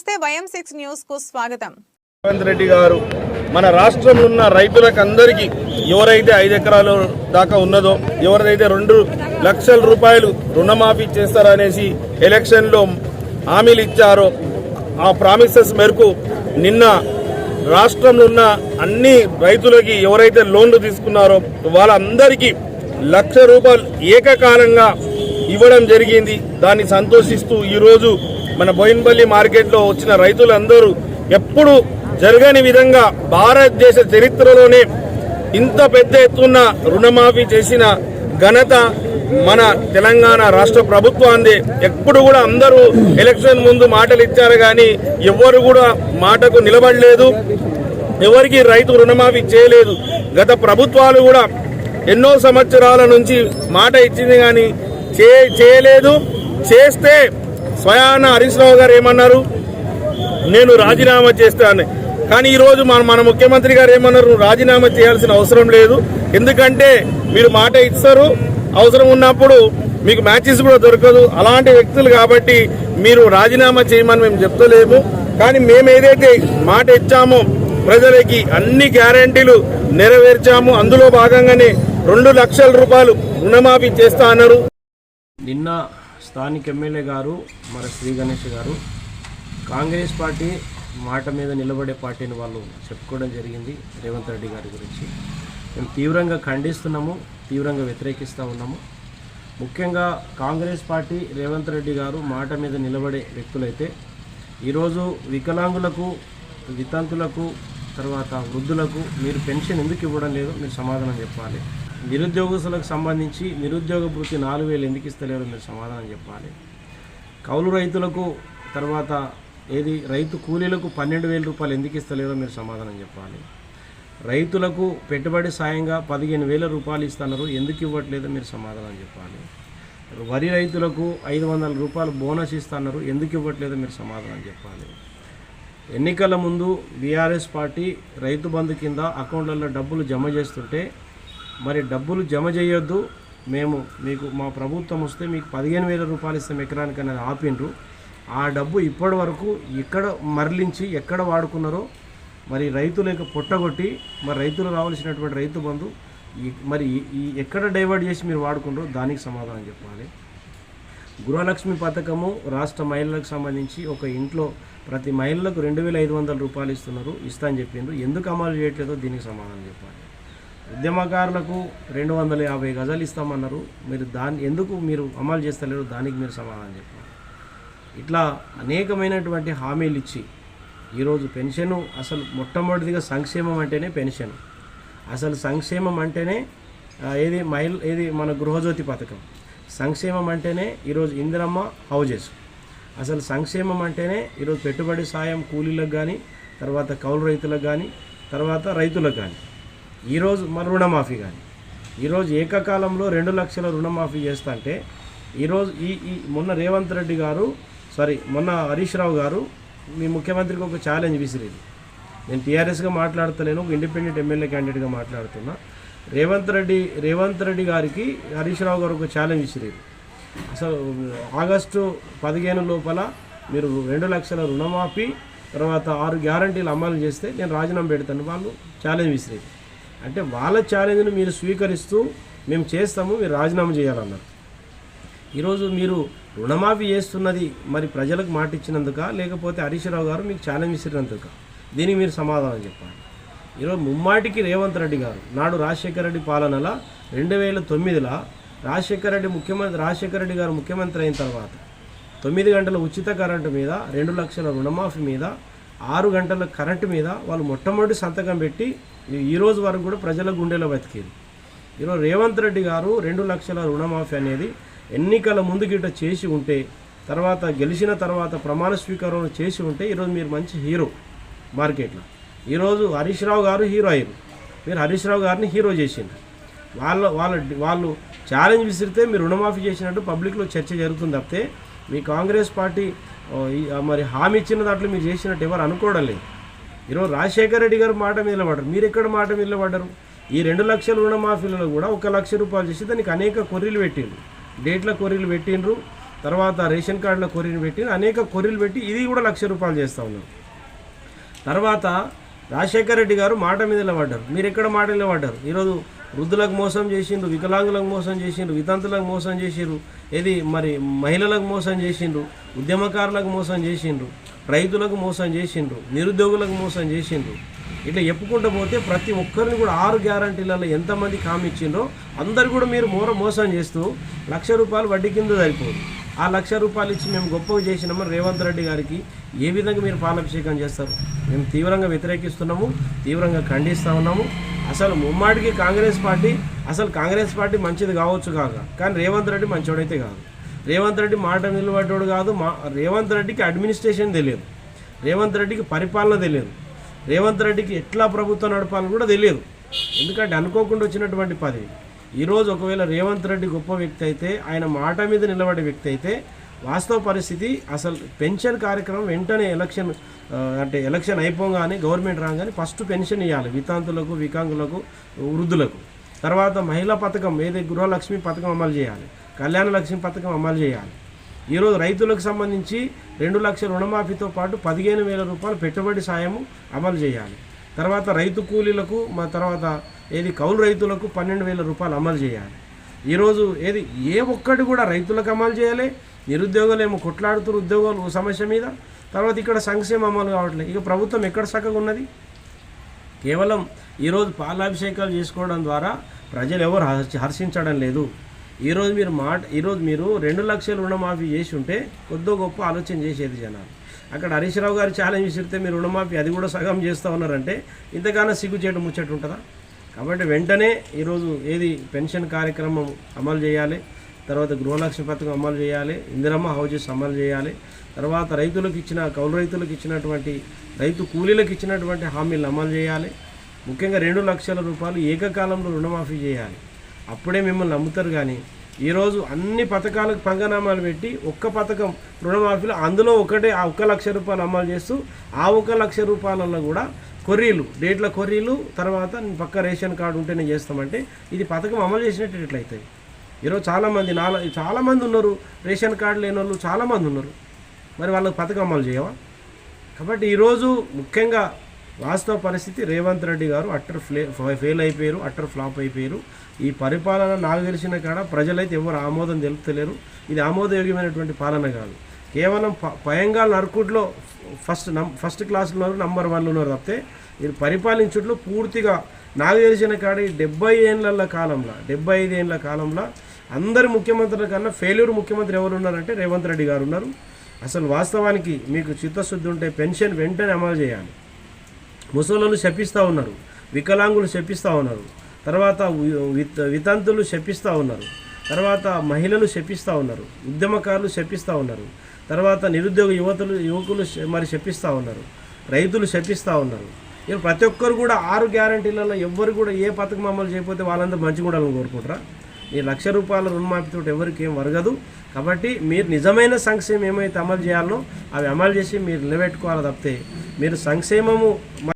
నమస్తే YM six న్యూస్కు స్వాగతం. రేవంత్ రెడ్డి గారు మన రాష్ట్రంలో ఉన్న రైతులకు అందరికీ ఎవరైతే ఐదు ఎకరాల దాకా ఉన్నదో ఎవరైతే రెండు లక్షల రూపాయలు రుణమాఫీ చేస్తారనేసి ఎలక్షన్లో హామీలు ఇచ్చారో ఆ ప్రామిసెస్ మేరకు నిన్న రాష్ట్రంలో ఉన్న అన్ని రైతులకి ఎవరైతే లోన్లు తీసుకున్నారో వాళ్ళందరికీ లక్ష రూపాయలు ఏకకాలంగా ఇవ్వడం జరిగింది. దాన్ని సంతోషిస్తూ ఈరోజు మన బోయిన్పల్లి మార్కెట్లో వచ్చిన రైతులందరూ ఎప్పుడు జరగని విధంగా భారతదేశ చరిత్రలోనే ఇంత పెద్ద ఎత్తున రుణమాఫీ చేసిన ఘనత మన తెలంగాణ రాష్ట్ర ప్రభుత్వాందే ఎప్పుడు కూడా అందరూ ఎలక్షన్ ముందు మాటలు ఇచ్చారు కానీ ఎవ్వరు కూడా మాటకు నిలబడలేదు. ఎవరికి రైతు రుణమాఫీ చేయలేదు. గత ప్రభుత్వాలు కూడా ఎన్నో సంవత్సరాల నుంచి మాట ఇచ్చింది కానీ చే చేయలేదు. చేస్తే స్వయాన హరీష్ రావు గారు ఏమన్నారు? నేను రాజీనామా చేస్తాను కానీ ఈరోజు మన మన ముఖ్యమంత్రి గారు ఏమన్నారు? "నువ్వు రాజీనామా చేయాల్సిన అవసరం లేదు. ఎందుకంటే మీరు మాట ఇస్తారు. అవసరం ఉన్నప్పుడు మీకు మ్యాచెస్ కూడా దొరకదు. అలాంటి వ్యక్తులు కాబట్టి మీరు రాజీనామా చేయమని మేము చెప్తలేము. కానీ మేము ఏదైతే మాట ఇచ్చామో ప్రజలకి అన్ని గ్యారంటీలు నెరవేర్చాము. అందులో భాగంగానే రెండు లక్షల రూపాయలు రుణమాఫీ చేస్తా అన్నారు. నిన్న స్థానిక ఎమ్మెల్యే గారు మన శ్రీ గణేష్ గారు కాంగ్రెస్ పార్టీ మాట మీద నిలబడే పార్టీని వాళ్ళు చెప్పుకోవడం జరిగింది రేవంత్ రెడ్డి గారి గురించి. మేము తీవ్రంగా ఖండిస్తున్నాము తీవ్రంగా వ్యతిరేకిస్తూ ఉన్నాము. ముఖ్యంగా కాంగ్రెస్ పార్టీ రేవంత్ రెడ్డి గారు మాట మీద నిలబడే వ్యక్తులైతే ఈరోజు వికలాంగులకు వితంతులకు తర్వాత వృద్ధులకు మీరు పెన్షన్ ఎందుకు ఇవ్వడం లేదు? మీరు సమాధానం చెప్పాలి. నిరుద్యోగస్తులకు సంబంధించి నిరుద్యోగ భృతి నాలుగు వేలు ఎందుకు ఇస్తలేరు మీరు సమాధానం చెప్పాలి. కౌలు రైతులకు తర్వాత ఏది? రైతు కూలీలకు పన్నెండు వేల రూపాయలు ఎందుకు ఇస్తలేరో మీరు సమాధానం చెప్పాలి. రైతులకు పెట్టుబడి సాయంగా పదిహేను వేల రూపాయలు ఇస్తున్నారు. ఎందుకు ఇవ్వట్లేదో మీరు సమాధానం చెప్పాలి. వరి రైతులకు ఐదు వందల రూపాయలు బోనస్ ఇస్తున్నారు. ఎందుకు ఇవ్వట్లేదో మీరు సమాధానం చెప్పాలి. ఎన్నికల ముందు బీఆర్ఎస్ పార్టీ రైతు బంధు కింద అకౌంట్లలో డబ్బులు జమ చేస్తుంటే మరి డబ్బులు జమ చేయొద్దు. మేము మీకు మా ప్రభుత్వం వస్తే మీకు పదిహేను వేల రూపాయలు ఇస్తాం ఎకరానికి అనేది ఆపిండ్రు. ఆ డబ్బు ఇప్పటి వరకు ఎక్కడ మరలించి ఎక్కడ వాడుకున్నారో మరి రైతులకు పొట్టగొట్టి మరి రైతులు రావాల్సినటువంటి రైతు బంధు మరి ఈ- ఈ ఎక్కడ డైవర్ట్ చేసి మీరు వాడుకుంటారో దానికి సమాధానం చెప్పాలి. గృహలక్ష్మి పథకము రాష్ట్ర మహిళలకు సంబంధించి ఒక ఇంట్లో ప్రతి మహిళలకు రెండు వేల ఐదు వందల రూపాయలు ఇస్తున్నారు ఇస్తా అని చెప్పిండ్రు. ఎందుకు అమలు చేయట్లేదో దీనికి సమాధానం చెప్పాలి. ఉద్యమకారులకు రెండు వందల యాభై గజాలు ఇస్తామన్నారు. మీరు దాన్ని ఎందుకు మీరు అమలు చేస్తలేరు? దానికి మీరు సమాధానం చెప్పారు ఇట్లా అనేకమైనటువంటి హామీలు ఇచ్చి ఈరోజు పెన్షను అసలు మొట్టమొదటిదిగా సంక్షేమం అంటేనే పెన్షన్. అసలు సంక్షేమం అంటేనే ఏది మహిళ ఏది మన గృహజ్యోతి పథకం. సంక్షేమం అంటేనే ఈరోజు ఇందిరమ్మ హౌజెస్. అసలు సంక్షేమం అంటేనే ఈరోజు పెట్టుబడి సాయం కూలీలకు కానీ తర్వాత కౌలు రైతులకు కానీ తర్వాత రైతులకు కానీ ఈరోజు మన రుణమాఫీ కానీ. ఈరోజు ఏకకాలంలో రెండు లక్షల రుణమాఫీ చేస్తా అంటే ఈరోజు ఈ ఈ మొన్న రేవంత్ రెడ్డి గారు సారీ మొన్న హరీష్ రావు గారు మీ ముఖ్యమంత్రికి ఒక ఛాలెంజ్ విసిరేది. నేను టీఆర్ఎస్గా మాట్లాడతలేను ఒక ఇండిపెండెంట్ ఎమ్మెల్యే క్యాండిడేట్గా మాట్లాడుతున్నా. రేవంత్ రెడ్డి రేవంత్ రెడ్డి గారికి హరీష్ రావు గారు ఒక ఛాలెంజ్ ఇసిరేది అసలు ఆగస్టు పదిహేను లోపల మీరు రెండు లక్షల రుణమాఫీ తర్వాత ఆరు గ్యారంటీలు అమలు చేస్తే నేను రాజీనామా పెడతాను. వాళ్ళు ఛాలెంజ్ విసిరేది. అంటే వాళ్ళ ఛాలెంజ్ను మీరు స్వీకరిస్తూ మేము చేస్తాము మీరు రాజీనామా చేయాలన్నారు. ఈరోజు మీరు రుణమాఫీ చేస్తున్నది మరి ప్రజలకు మాట ఇచ్చినందుక లేకపోతే హరీష్ రావు గారు మీకు ఛాలెంజ్ ఇచ్చినందుక దీనికి మీరు సమాధానం చెప్పాలి. ఈరోజు ముమ్మాటికి రేవంత్ రెడ్డి గారు నాడు రాజశేఖర రెడ్డి పాలనలో రెండు వేల తొమ్మిదిలో రాజశేఖర రెడ్డి ముఖ్యమంత్రి రాజశేఖర రెడ్డి గారు ముఖ్యమంత్రి అయిన తర్వాత తొమ్మిది గంటల ఉచిత కరెంటు మీద రెండు లక్షల రుణమాఫీ మీద ఆరు గంటల కరెంటు మీద వాళ్ళు మొట్టమొదటి సంతకం పెట్టి ఈరోజు వరకు కూడా ప్రజల గుండెలో బతికేది. ఈరోజు రేవంత్ రెడ్డి గారు రెండు లక్షల రుణమాఫీ అనేది ఎన్నికల ముందు గిట్ట చేసి ఉంటే తర్వాత గెలిచిన తర్వాత ప్రమాణ స్వీకారం చేసి ఉంటే ఈరోజు మీరు మంచి హీరో మార్కెట్లో. ఈరోజు హరీష్ రావు గారు హీరో అయ్యారు. మీరు హరీష్ రావు గారిని హీరో చేసిండ్రు. వాళ్ళ వాళ్ళ వాళ్ళు ఛాలెంజ్ విసిరితే మీరు రుణమాఫీ చేసినట్టు పబ్లిక్లో చర్చ జరుగుతుంది తప్పితే మీ కాంగ్రెస్ పార్టీ మరి హామీ ఇచ్చిన దాంట్లో మీరు చేసినట్టు ఎవరు అనుకోవడం లేదు. ఈరోజు రాజశేఖర రెడ్డి గారు మాట మీద నిలబడ్డారు. మీరు ఎక్కడ మాట మీద నిలబడ్డారు? ఈ రెండు లక్షల రుణమాఫీలలో కూడా ఒక లక్ష రూపాయలు చేసి దానికి అనేక కొర్రీలు పెట్టిండ్రు. డేట్ల కొర్రీలు పెట్టిండ్రు. తర్వాత రేషన్ కార్డుల కొర్రీలు పెట్టి అనేక కొర్రీలు పెట్టి ఇది కూడా లక్ష రూపాయలు చేస్తూ ఉన్నారు. తర్వాత రాజశేఖర రెడ్డి గారు మాట మీద నిలబడ్డారు. మీరు ఎక్కడ మాట నిలబడ్డారు? ఈరోజు వృద్ధులకు మోసం చేసిండ్రు వికలాంగులకు మోసం చేసిండ్రు వితంతులకు మోసం చేసిండ్రు ఏది మరి మహిళలకు మోసం చేసిండ్రు ఉద్యమకారులకు మోసం చేసిండ్రు రైతులకు మోసం చేసిండ్రు నిరుద్యోగులకు మోసం చేసిండ్రు. ఇట్లా చెప్పుకుంటూ పోతే ప్రతి ఒక్కరిని కూడా ఆరు గ్యారంటీలలో ఎంతమంది కామిచ్చిండ్రో ఇచ్చిండ్రో అందరు కూడా మీరు మోర మోసం చేస్తూ లక్ష రూపాయలు వడ్డీ కింద సరిపోదు. ఆ లక్ష రూపాయలు ఇచ్చి మేము గొప్పగా చేసినామని రేవంత్ రెడ్డి గారికి ఏ విధంగా మీరు పాలాభిషేకం చేస్తారు? మేము తీవ్రంగా వ్యతిరేకిస్తున్నాము తీవ్రంగా ఖండిస్తూ ఉన్నాము. అసలు ముమ్మాడికి కాంగ్రెస్ పార్టీ అసలు కాంగ్రెస్ పార్టీ మంచిది కావచ్చు కాక కానీ రేవంత్ రెడ్డి మంచోడైతే కాదు. రేవంత్ రెడ్డి మాట నిలబడ్డాడు కాదు మా రేవంత్ రెడ్డికి అడ్మినిస్ట్రేషన్ తెలియదు. రేవంత్ రెడ్డికి పరిపాలన తెలియదు. రేవంత్ రెడ్డికి ఎట్లా ప్రభుత్వం నడపాలని కూడా తెలియదు. ఎందుకంటే అనుకోకుండా వచ్చినటువంటి పదవి. ఈరోజు ఒకవేళ రేవంత్ రెడ్డి గొప్ప వ్యక్తి అయితే ఆయన మాట మీద నిలబడే వ్యక్తి అయితే వాస్తవ పరిస్థితి అసలు పెన్షన్ కార్యక్రమం వెంటనే ఎలక్షన్ అంటే ఎలక్షన్ అయిపోగానే గవర్నమెంట్ రాగానే ఫస్ట్ పెన్షన్ ఇవ్వాలి వితాంతులకు వికాంగులకు వృద్ధులకు. తర్వాత మహిళా పథకం ఏదైతే గృహలక్ష్మి పథకం అమలు చేయాలి. కళ్యాణ లక్ష్మి పథకం అమలు చేయాలి. ఈరోజు రైతులకు సంబంధించి రెండు లక్షల రుణమాఫీతో పాటు పదిహేను వేల రూపాయలు పెట్టుబడి సాయము అమలు చేయాలి. తర్వాత రైతు కూలీలకు మా తర్వాత ఏది కౌలు రైతులకు పన్నెండు వేల రూపాయలు అమలు చేయాలి. ఈరోజు ఏది ఏ ఒక్కటి కూడా రైతులకు అమలు చేయాలి. నిరుద్యోగులు ఏమో కొట్లాడుతున్న ఉద్యోగాలు సమస్య మీద. తర్వాత ఇక్కడ సంక్షేమ అమలు కావట్లేదు ఇక ప్రభుత్వం ఎక్కడ చక్కగా ఉన్నది? కేవలం ఈరోజు పాలాభిషేకాలు చేసుకోవడం ద్వారా ప్రజలు ఎవరు హర్షించడం లేదు. ఈరోజు మీరు మాట ఈరోజు మీరు రెండు లక్షల రుణమాఫీ చేసి ఉంటే కొద్దో గొప్ప ఆలోచన చేసేది జనాలు. అక్కడ హరీష్ రావు గారు ఛాలెంజ్ విసిరితే మీరు రుణమాఫీ అది కూడా సగం చేస్తూ ఉన్నారంటే ఇంతగానో సిగ్గు చేయడం ముచ్చట్టు ఉంటుందా? కాబట్టి వెంటనే ఈరోజు ఏది పెన్షన్ కార్యక్రమం అమలు చేయాలి తర్వాత గృహలక్ష్మి పథకం అమలు చేయాలి ఇందిరమ్మ హౌజెస్ అమలు చేయాలి తర్వాత రైతులకు ఇచ్చిన కౌలు రైతులకు ఇచ్చినటువంటి రైతు కూలీలకు ఇచ్చినటువంటి హామీలను అమలు చేయాలి. ముఖ్యంగా రెండు లక్షల రూపాయలు ఏకకాలంలో రుణమాఫీ చేయాలి. అప్పుడే మిమ్మల్ని నమ్ముతారు కానీ ఈరోజు అన్ని పథకాలకు పంగనామాలు పెట్టి ఒక్క పథకం రుణమాఫీలో అందులో ఒకటే ఆ ఒక్క లక్ష రూపాయలు అమలు చేస్తూ ఆ ఒక్క లక్ష రూపాయలలో కూడా కొర్రీలు డేట్ల కొర్రీలు తర్వాత పక్క రేషన్ కార్డు ఉంటేనే చేస్తామంటే ఇది పథకం అమలు చేసినట్టు ఎట్లయితాయి? ఈరోజు చాలామంది నాల చాలామంది ఉన్నారు రేషన్ కార్డు లేని వాళ్ళు చాలామంది ఉన్నారు. మరి వాళ్ళకి పథకం అమలు చేయవా? కాబట్టి ఈరోజు ముఖ్యంగా వాస్తవ పరిస్థితి రేవంత్ రెడ్డి గారు అట్టర్ ఫ్లే ఫెయిల్ అయిపోయారు అట్టర్ ఫ్లాప్ అయిపోయారు. ఈ పరిపాలన నాకు తెలిసిన కాడ ప్రజలైతే ఎవరు ఆమోదం తెలుపుతలేరు. ఇది ఆమోదయోగ్యమైనటువంటి పాలన కాదు. కేవలం ప నర్కుట్లో ఫస్ట్ నం ఫస్ట్ క్లాస్లో నంబర్ వన్లో ఉన్నారు తప్పితే మీరు పరిపాలించుట్లో పూర్తిగా నాకు తెలిసిన కాడ ఈ డెబ్బై ఏళ్ళ కాలంలో డెబ్బై ఐదు ఏళ్ళ కాలంలో అందరి ముఖ్యమంత్రుల కన్నా ఫెయిల్యూర్ ముఖ్యమంత్రి ఎవరు ఉన్నారంటే రేవంత్ రెడ్డి గారు ఉన్నారు. అసలు వాస్తవానికి మీకు చిత్తశుద్ధి ఉంటే పెన్షన్ వెంటనే అమలు చేయాలి. ముసలులు శపిస్తూ ఉన్నారు వికలాంగులు శపిస్తూ ఉన్నారు తర్వాత విత్ వితంతులు శపిస్తూ ఉన్నారు తర్వాత మహిళలు శపిస్తూ ఉన్నారు ఉద్యమకారులు శపిస్తూ ఉన్నారు తర్వాత నిరుద్యోగ యువతులు యువకులు మరి శపిస్తూ ఉన్నారు రైతులు శపిస్తూ ఉన్నారు. ఇక ప్రతి ఒక్కరు కూడా ఆరు గ్యారంటీలలో ఎవ్వరు కూడా ఏ పథకం అమలు చేయకపోతే వాళ్ళందరూ మంచి ఉండాలని కోరుకుంటారా? ఈ లక్ష రూపాయల రుణమాఫీతో ఎవరికి ఏం వరగదు. కాబట్టి మీరు నిజమైన సంక్షేమం ఏమైతే అమలు చేయాలో అవి అమలు చేసి మీరు నిలబెట్టుకోవాలి తప్పితే మీరు సంక్షేమము